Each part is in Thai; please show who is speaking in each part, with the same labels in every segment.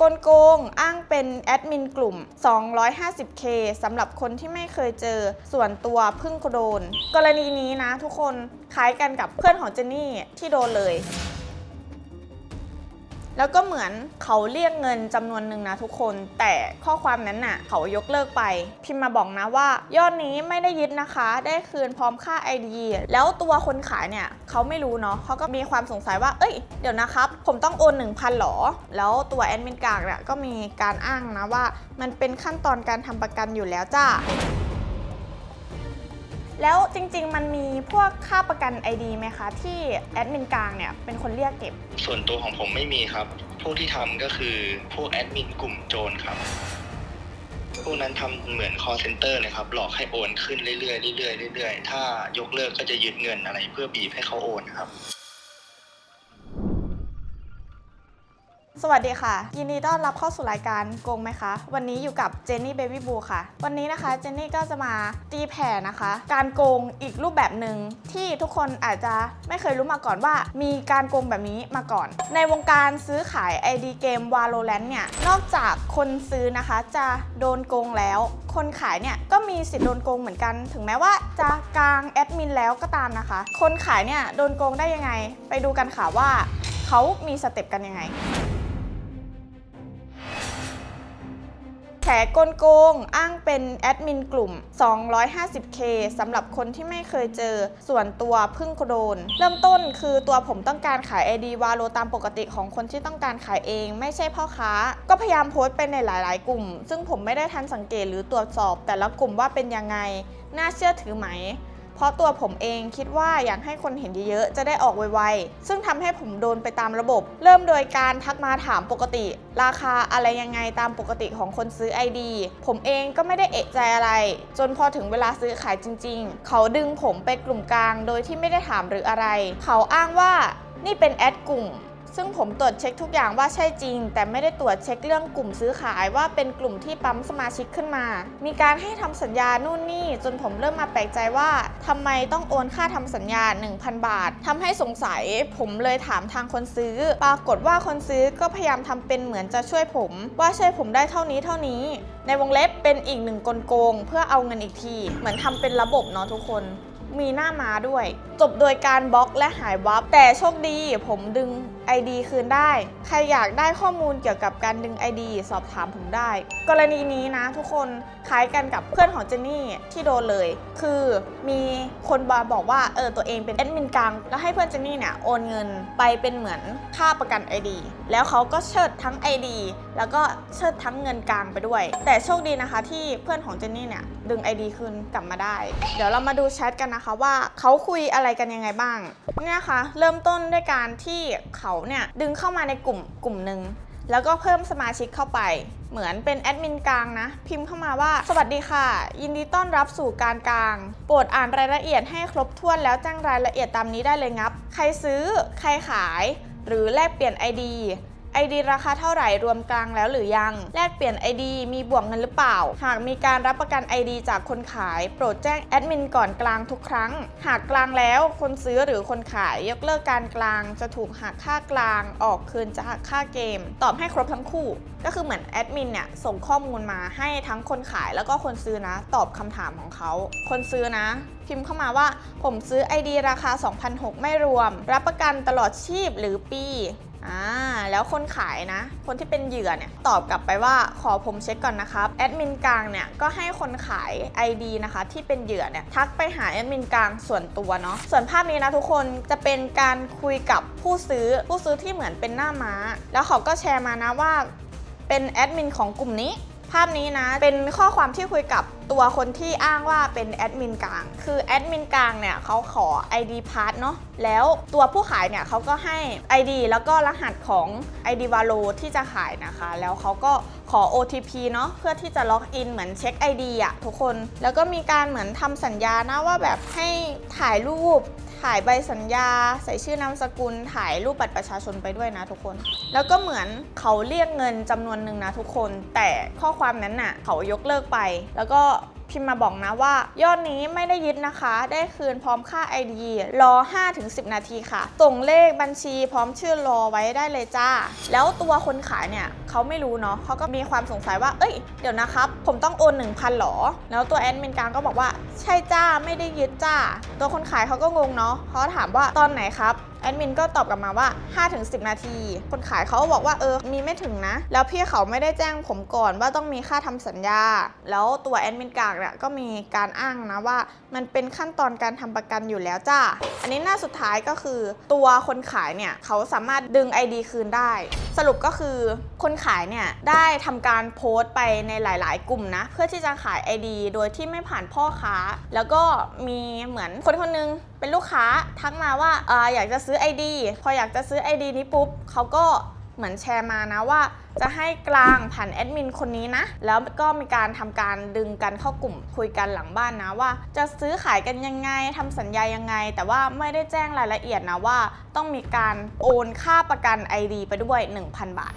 Speaker 1: กลโกง อ้างเป็นแอดมินกลุ่ม 250k สำหรับคนที่ไม่เคยเจอส่วนตัวเพึ่งโดน กรณีนี้นะทุกคนคล้ายกันกับเพื่อนของเจนนี่ที่โดนเลย แล้วก็เหมือนเขาเรียกเงินจำนวนหนึ่งนะทุกคน แต่ข้อความนั้นน่ะ เขายกเลิกไป พิมพ์มาบอกนะว่า ยอดนี้ไม่ได้ยึดนะคะ ได้คืนพร้อมค่า ID แล้วตัวคนขายเนี่ยเขาไม่รู้เนาะเขาก็มีความสงสัยว่า เอ้ยเดี๋ยวนะครับ ผมต้องโอน 1,000หรอ แล้วตัวแอดมินกางเนี่ยก็มีการอ้างนะว่า มันเป็นขั้นตอนการทำประกันอยู่แล้วจ้า แล้วจริง ๆ มันมีพวกค่าประกัน ID ไหมคะ ที่แอดมินกลางเนี่ยเป็นคนเรียกเก็บ
Speaker 2: ส่วนตัวของผมไม่มีครับพวกที่ทำก็คือพวกแอดมินกลุ่มโจรครับพวกนั้นทำเหมือน call center เลยครับ หลอกให้โอนขึ้นเรื่อยๆเรื่อยๆเรื่อยๆ ถ้ายกเลิกก็จะยึดเงินอะไร เพื่อบีบให้เขาโอนครับ
Speaker 1: สวัสดีค่ะ ยินดีต้อนรับเข้าสู่รายการโกงไหมคะ วันนี้อยู่กับเจนนี่เบบี้บูค่ะ วันนี้นะคะเจนนี่ก็จะมาตีแผ่นะคะ การโกงอีกรูปแบบหนึ่งที่ทุกคนอาจจะไม่เคยรู้มาก่อนว่า มีการโกงแบบนี้มาก่อน ในวงการซื้อขาย ID เกม Valorant เนี่ยนอกจากคนซื้อนะคะจะโดนโกงแล้ว คนขายเนี่ยก็มีสิทธิ์โดนโกงเหมือนกัน ถึงแม้ว่าจะกลางแอดมินแล้วก็ตามนะคะ คนขายเนี่ยโดนโกงได้ยังไง ไปดูกันค่ะว่าเขามีสเต็ปกันยังไง กลโกง อ้างเป็นแอดมินกลุ่ม 250k สำหรับคนที่ไม่เคยเจอ ส่วนตัวเพึ่งโดน เริ่มต้นคือตัวผมต้องการขาย ID วาโลตามปกติของคนที่ต้องการขายเอง ไม่ใช่พ่อค้า ก็พยายามโพสต์ไปในหลาย ๆ กลุ่ม ซึ่งผมไม่ได้ทันสังเกตหรือตรวจสอบ แต่ละกลุ่มว่าเป็นยังไง น่าเชื่อถือไหม เพราะตัวผมเองคิดว่าอยากให้คนเห็นเยอะๆ จะได้ออกไวๆ ซึ่งทำให้ผมโดนไปตามระบบ เริ่มโดยการทักมาถามปกติ ราคาอะไรยังไงตามปกติของคนซื้อ ID ผมเองก็ไม่ได้เอะใจอะไร จนพอถึงเวลาซื้อขายจริง ๆ เขาดึงผมไปกลุ่มกลาง โดยที่ไม่ได้ถามหรืออะไร เขาอ้างว่านี่เป็นแอดกลุ่ม ซึ่งผมตรวจเช็คทุกอย่างว่าใช่จริง แต่ไม่ได้ตรวจเช็คเรื่องกลุ่มซื้อขายว่าเป็นกลุ่มที่ปั๊มสมาชิกขึ้นมา มีการให้ทำสัญญานู่นนี่ จนผมเริ่มมาแปลกใจว่าทำไมต้องโอนค่าทำสัญญา 1,000 บาททำให้สงสัย ผมเลยถามทางคนซื้อ ปรากฏว่าคนซื้อก็พยายามทำเป็นเหมือนจะช่วยผม ว่าช่วยผมได้เท่านี้เท่านี้ ในวงเล็บเป็นอีกหนึ่งกลโกง เพื่อเอาเงินอีกที เหมือนทำเป็นระบบเนาะทุกคน มีหน้าม้าด้วย จบโดยการบล็อกและหายวับ แต่โชคดีผมดึง ID คืนได้ ใครอยากได้ข้อมูลเกี่ยวกับการดึง ID สอบถามผมได้ กรณีนี้นะทุกคนคล้ายกันกับเพื่อนของเจนนี่ที่โดนเลย คือมีคนบาบอกว่าเออตัวเองเป็นแอดมินกลางแล้วให้เพื่อนเจนนี่เนี่ยโอนเงินไปเป็นเหมือนค่าประกัน ID แล้วเขาก็เชิดทั้ง ID แล้วก็เชิดทั้งเงินกลางไปด้วย แต่โชคดีนะคะที่เพื่อนของเจนนี่เนี่ยดึง ID คืนกลับมาได้ เดี๋ยวเรามาดูแชทกันนะคะว่าเขาคุยอะไรกันยังไงบ้างเนี่ยนะคะเริ่มต้นด้วยการที่เขาเนี่ยดึงเข้ามาในกลุ่มกลุ่มหนึ่งแล้วก็เพิ่มสมาชิกเข้าไป เหมือนเป็นแอดมินกลางนะ พิมพ์เข้ามาว่า สวัสดีค่ะ ยินดีต้อนรับสู่การกลาง โปรดอ่านรายละเอียดให้ครบถ้วนแล้วแจ้งรายละเอียดตามนี้ได้เลยงับ ใครซื้อ ใครขาย หรือแลกเปลี่ยน ID ID ราคาเท่าไหร่รวมกลางแล้วหรือยัง แลกเปลี่ยน ID มีบวกเงินหรือเปล่า หากมีการรับประกัน ID จากคนขาย โปรดแจ้งแอดมินก่อนกลางทุกครั้ง หากกลางแล้วคนซื้อหรือคนขายยกเลิกการกลาง จะถูกหักค่ากลาง ออกคืนจะหักค่าเกม ตอบให้ครบทั้งคู่ ก็คือเหมือนแอดมินเนี่ยส่งข้อมูลมาให้ทั้งคนขายแล้วก็คนซื้อนะ ตอบคำถามของเขา คนซื้อนะพิมพ์เข้ามาว่าผมซื้อ ID ราคา2,600ไม่รวม รับประกันตลอดชีพหรือปี อ่าแล้วคนขายนะ คนที่เป็นเหยื่อเนี่ยตอบกลับไปว่าขอผมเช็คก่อนนะครับแอดมินกลางเนี่ยก็ให้คนขาย ID นะคะที่เป็นเหยื่อเนี่ยทักไปหาแอดมินกลางส่วนตัวเนาะส่วนภาพนี้นะทุกคนจะเป็นการคุยกับผู้ซื้อผู้ซื้อที่เหมือนเป็นหน้าม้า แล้วเขาก็แชร์มานะว่าเป็นแอดมินของกลุ่มนี้ ภาพนี้นะเป็นข้อความที่คุยกับตัวคนที่อ้างว่าเป็นแอดมินกลาง คือแอดมินกลางเนี่ยเขาขอ ID p a s s เนาะแล้วตัวผู้ขายเนี่ยเขาก็ให้ ID แล้วก็รหัสของ ID v a l o ที่จะขายนะคะ แล้วเขาก็ขอ OTP เนาะเพื่อที่จะล็อกอินเหมือนเช็ค ID อะทุกคน แล้วก็มีการเหมือนทำสัญญานะว่าแบบให้ถ่ายรูป ถ่ายใบสัญญา ใส่ชื่อนามสกุล ถ่ายรูปบัตรประชาชนไปด้วยนะทุกคน แล้วก็เหมือนเขาเรียกเงินจำนวนหนึ่งนะทุกคน แต่ข้อความนั้นน่ะเขายกเลิกไป แล้วก็ พิมพ์มาบอกนะว่า ยอดนี้ไม่ได้ยึดนะคะ ได้คืนพร้อมค่า ID รอ 5-10 นาทีค่ะ ส่งเลขบัญชีพร้อมชื่อรอไว้ได้เลยจ้า แล้วตัวคนขายเนี่ยเขาไม่รู้เนาะเขาก็มีความสงสัยว่า เอ้ย เดี๋ยวนะครับ ผมต้องโอน 1,000หรอ แล้วตัวแอดมินกลางก็บอกว่า ใช่จ้า ไม่ได้ยึดจ้า ตัวคนขายเขาก็งงเนาะเขาถามว่าตอนไหนครับ แอดมินก็ตอบกลับมาว่า 5-10 นาที คนขายเขาบอกว่าเออ มีไม่ถึงนะ แล้วพี่เขาไม่ได้แจ้งผมก่อนว่าต้องมีค่าทำสัญญา แล้วตัวแอดมินกางเนี่ยก็มีการอ้างนะว่า มันเป็นขั้นตอนการทำประกันอยู่แล้วจ้า อันนี้หน้าสุดท้ายก็คือ ตัวคนขายเนี่ยเขาสามารถดึง ID คืนได้ สรุปก็คือคนขายเนี่ยได้ทำการโพสต์ไปในหลาย ๆ กลุ่มนะ เพื่อที่จะขาย ID โดยที่ไม่ผ่านพ่อค้า แล้วก็มีเหมือนคนคนหนึง เป็นลูกค้าทักมาว่าเอออยากจะซื้อ ID พออยากจะซื้อ ID นี้ปุ๊บเขาก็เหมือนแชร์มานะว่า จะให้กลางผ่านแอดมินคนนี้นะ แล้วก็มีการทำการดึงกันเข้ากลุ่มคุยกันหลังบ้านนะว่า จะซื้อขายกันยังไงทำสัญญายังไง แต่ว่าไม่ได้แจ้งรายละเอียดนะว่า ต้องมีการโอนค่าประกัน ID ไปด้วย 1,000 บาท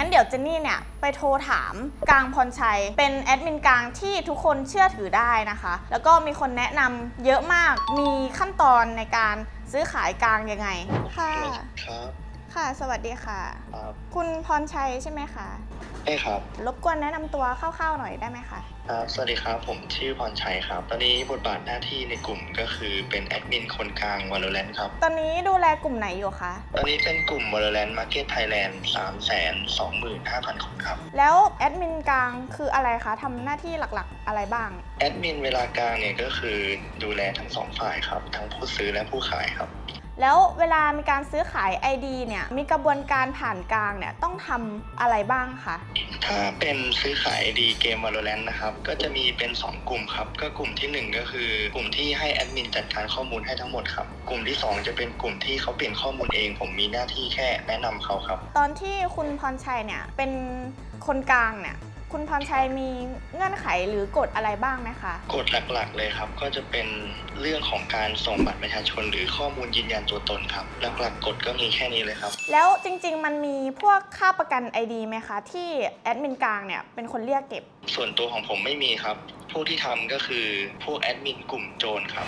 Speaker 1: งั้นเดี๋ยวเจนนี่เนี่ยไปโทรถามกลางพรชัย เป็นแอดมินกลางที่ทุกคนเชื่อถือได้นะคะ แล้วก็มีคนแนะนำเยอะมาก มีขั้นตอนในการซื้อขายกลางยังไง ค่ะ
Speaker 2: ครับ
Speaker 1: ค่ะ สวัสดีค่ะ
Speaker 2: ครับ
Speaker 1: คุณพรชัยใช่ไหมคะ
Speaker 2: ใช่ครับ
Speaker 1: รบกวนแนะนำตัวคร่าวๆหน่อยได้ไหมคะ
Speaker 2: ครับ สวัสดีครับ ผมชื่อพรชัยครับ ตอนนี้บทบาทหน้าที่ในกลุ่มก็คือเป็นแอดมินคนกลาง Valorant ครับ
Speaker 1: ตอนนี้ดูแลกลุ่มไหนอยู่คะ
Speaker 2: ตอนนี้เป็นกลุ่ม Valorant Market Thailand 325,000 คนครับ
Speaker 1: แล้วแอดมินกลางคืออะไรคะทำหน้าที่หลักๆ อะไรบ้าง
Speaker 2: แอดมินเวลากลางเนี่ยก็คือดูแลทั้งสองฝ่ายครับ ทั้งผู้ซื้อและผู้ขายครับ
Speaker 1: แล้วเวลามีการซื้อขาย ID เนี่ยมีกระบวนการผ่านกลางเนี่ยต้องทำอะไรบ้างคะ
Speaker 2: ถ้าเป็นซื้อขายดีเกม Valorant นะครับก็จะมีเป็น 2 กลุ่มครับก็กลุ่มทีหนึ่1 ก็คือกลุ่มที่ให้แอดมินจัดการข้อมูลให้ทั้งหมดครับกลุ่มที่ 2 จะเป็นกลุ่มที่เขาเปลี่ยนข้อมูลเอง ผมมีหน้าที่แค่แนะนำเขาครับ
Speaker 1: ตอนที่คุณพรชัยเนี่ยเป็นคนกลางเนี่ย คุณพรชัยมีเงื่อนไขหรือกฎอะไรบ้างไหมคะ
Speaker 2: กฎหลักๆเลยครับ ก็จะเป็นเรื่องของการส่งบัตรประชาชนหรือข้อมูลยืนยันตัวตนครับ หลักๆกฎก็มีแค่นี้เลยครับ
Speaker 1: แล้วจริงๆ มันมีพวกค่าประกัน ID ไหมคะ ที่แอดมินกลางเนี่ยเป็นคนเรียกเก็บ
Speaker 2: ส่วนตัวของผมไม่มีครับ ผู้ที่ทำก็คือพวกแอดมินกลุ่มโจรครับ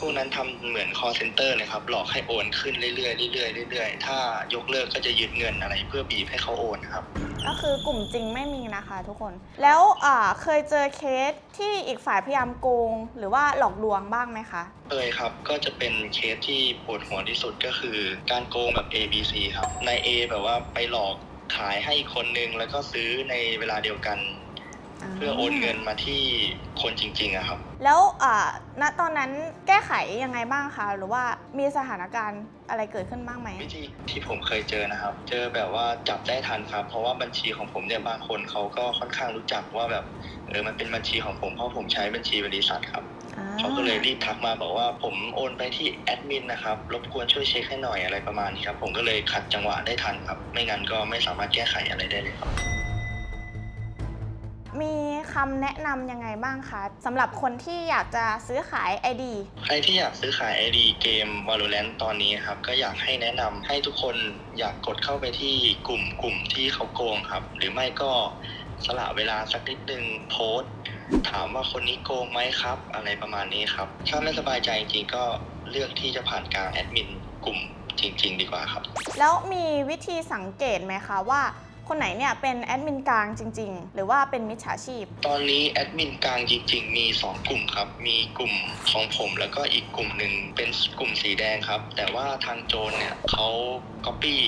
Speaker 2: พวกนั้นทำเหมือน call center เลยครับ หลอกให้โอนขึ้นเรื่อยๆเรื่อยๆเรื่อยๆ ถ้ายกเลิกก็จะยึดเงินอะไรเพื่อบีบให้เขาโอนครับ
Speaker 1: ก็คือกลุ่มจริงไม่มีนะคะทุกคน แล้วอ่าเคยเจอเคสที่อีกฝ่ายพยายามโกง หรือว่าหลอกลวงบ้างไหมคะ
Speaker 2: เคยครับ ก็จะเป็นเคสที่ปวดหัวที่สุดก็คือการโกงแบบ A B C ครับ นาย A แบบว่าไปหลอกขายให้อีกคนนึงแล้วก็ซื้อในเวลาเดียวกัน เพื่อโอนเงินมาที่คนจริงๆอะครับ
Speaker 1: แล้วอ่าณตอนนั้นแก้ไขยังไงบ้างคะ หรือว่ามีสถานการณ์อะไรเกิดขึ้นบ้างไหม
Speaker 2: วิธีที่ผมเคยเจอนะครับ เจอแบบว่าจับได้ทันครับ เพราะว่าบัญชีของผมเนี่ยบางคนเขาก็ค่อนข้างรู้จักว่าแบบเออมันเป็นบัญชีของผมเพราะผมใช้บัญชีบริษัทครับ
Speaker 1: อ่า
Speaker 2: เขาก็เลยรีบทักมาบอกว่าผมโอนไปที่แอดมินนะครับรบกวนช่วยเช็คให้หน่อยอะไรประมาณนี้ครับผมก็เลยขัดจังหวะได้ทันครับ ไม่งั้นก็ไม่สามารถแก้ไขอะไรได้เลยครับ
Speaker 1: มีคำแนะนำยังไงบ้างคะสำหรับคนที่อยากจะซื้อขาย ID
Speaker 2: ใครที่อยากซื้อขาย ID เกม Valorant ตอนนี้ครับก็อยากให้แนะนำให้ทุกคนอยากกดเข้าไปที่กลุ่มกลุ่มที่เขาโกงครับ หรือไม่ก็สละเวลาสักนิดนึงโพสต์ถามว่าคนนี้โกงไหมครับ อะไรประมาณนี้ครับ ถ้าไม่สบายใจจริงๆก็เลือกที่จะผ่านการแอดมินกลุ่มจริง ๆ ดีกว่าครับ
Speaker 1: แล้วมีวิธีสังเกตไหมคะว่า คนไหนเนี่ยเป็นแอดมินกลางจริง ๆ หรือว่าเป็นมิจฉาชีพ
Speaker 2: ตอนนี้แอดมินกลางจริงๆมี 2 กลุ่มครับ มีกลุ่มของผมแล้วก็อีกกลุ่มหนึ่งเป็นกลุ่มสีแดงครับ แต่ว่าทางโจรเนี่ยเขาก๊อปปี้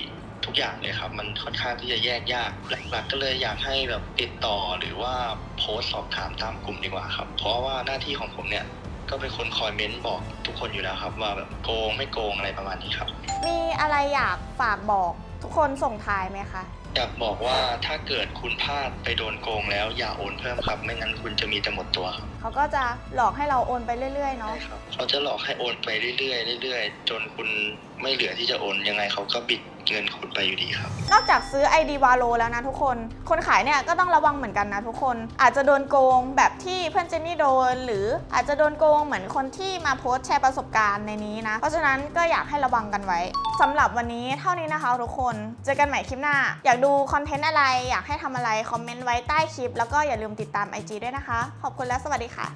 Speaker 2: ทุกอย่างเลยครับ มันค่อนข้างที่จะแยกยากหลักๆก็เลยอยากให้แบบติดต่อหรือว่าโพสต์สอบถามตามกลุ่มดีกว่าครับ เพราะว่าหน้าที่ของผมเนี่ยก็เป็นคนคอยเม้นบอกทุกคนอยู่แล้วครับ ว่าแบบโกงไม่โกงอะไรประมาณนี้ครับ
Speaker 1: มีอะไรอยากฝากบอก ทุกคนส่งท้ายไหมคะ
Speaker 2: อยากบอกว่าถ้าเกิดคุณพลาดไปโดนโกงแล้วอย่าโอนเพิ่มครับ ไม่งั้นคุณจะมีแต่หมดตัวครับ
Speaker 1: เขาก็จะหลอกให้เราโอนไปเรื่อยๆเนาะ
Speaker 2: ใช่ครับเขาจะหลอกให้โอนไปเรื่อยๆเรื่อยๆ จนคุณไม่เหลือที่จะโอนยังไงเขาก็บิด เงินคุณไปอยู่ดีครับ
Speaker 1: นอกจากซื้อ ID w a l o แล้วนะทุกคน คนขายเนี่ยก็ต้องระวังเหมือนกันนะทุกคน อาจจะโดนโกงแบบที่เพื่อนเจนนี่โดน หรืออาจจะโดนโกงเหมือนคนที่มาโพสต์แชร์ประสบการณ์ในนี้นะ เพราะฉะนั้นก็อยากให้ระวังกันไว้สำหรับวันนี้เท่านี้นะคะทุกคน เจอกันใหม่คลิปหน้า อยากดูคอนเทนต์อะไร อยากให้ทำอะไรคอมเมนต์ไว้ใต้คลิป แล้วก็อย่าลืมติดตาม IG ด้วยนะคะ ขอบคุณและสวัสดีค่ะ